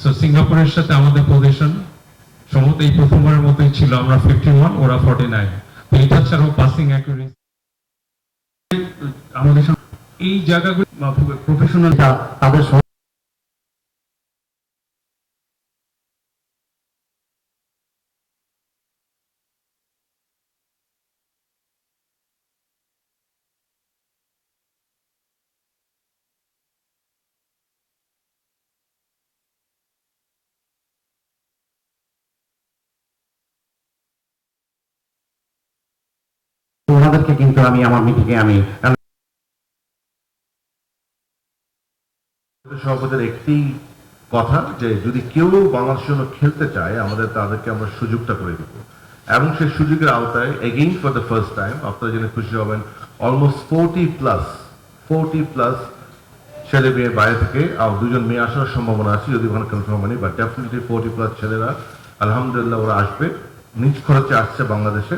So সিঙ্গাপুরের সাথে আমাদের পজিশন সম্ভবত এই প্রথমবারের মতোই ছিল, আমরা ফিফটি ওয়ান ওরা ফর্টি নাইন তো এটা ছাড়াও পাসিং অ্যাকুরেসি আমাদের এই জায়গাগুলো প্রফেশনাল তাদের ওনাদেরকে কিন্তু আমি, আমার মিটিংয়ে আমি সভাপতির একটি কথা যে যদি কেউ বাংলাদেশের জন্য খেলতে চায়, আমাদের তাদেরকে আমরা সুযোগটা করে দেবো। এবং সেই সুযোগের আওতায় again for the first time আপনারা জেনে খুশি হবেন almost forty plus forty plus ছেলে মেয়ে বাইরে থেকে, আর দুজন মেয়ে আসার সম্ভাবনা আছে, যদি ওখানে কনফার্ম হয়নি বাট ডেফিনেটলি ফোরটি প্লাস ছেলেরা, আলহামদুলিল্লাহ ওরা আসবে। নিজ খরচে আসছে বাংলাদেশে।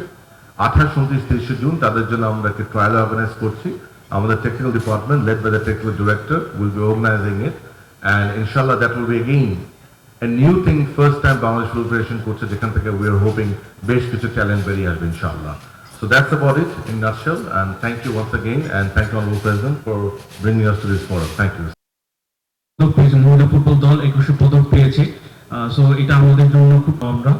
আঠাশ, উনত্রিশ, তিরিশে জুন, তাদের জন্য আমরা একটি ট্রায়াল অর্গানাইজ করছি আমাদের technical department led by the technical director will be organising it and ইনশাল্লাহ that will be again a new thing first time Bangladesh preparation করছে, যেখান থেকে উই আর হোপিং বেশ কিছু চ্যালেঞ্জ বেরিয়ে আসবে ইনশাল্লাহ So that's about it in nutshell, and thank you once again, and thank you, Honorable President, for bringing us to this forum. You. পদক মহিলা ফুটবল দল একুশে পদক পেয়েছে সো এটা আমাদের জন্য খুব আমরা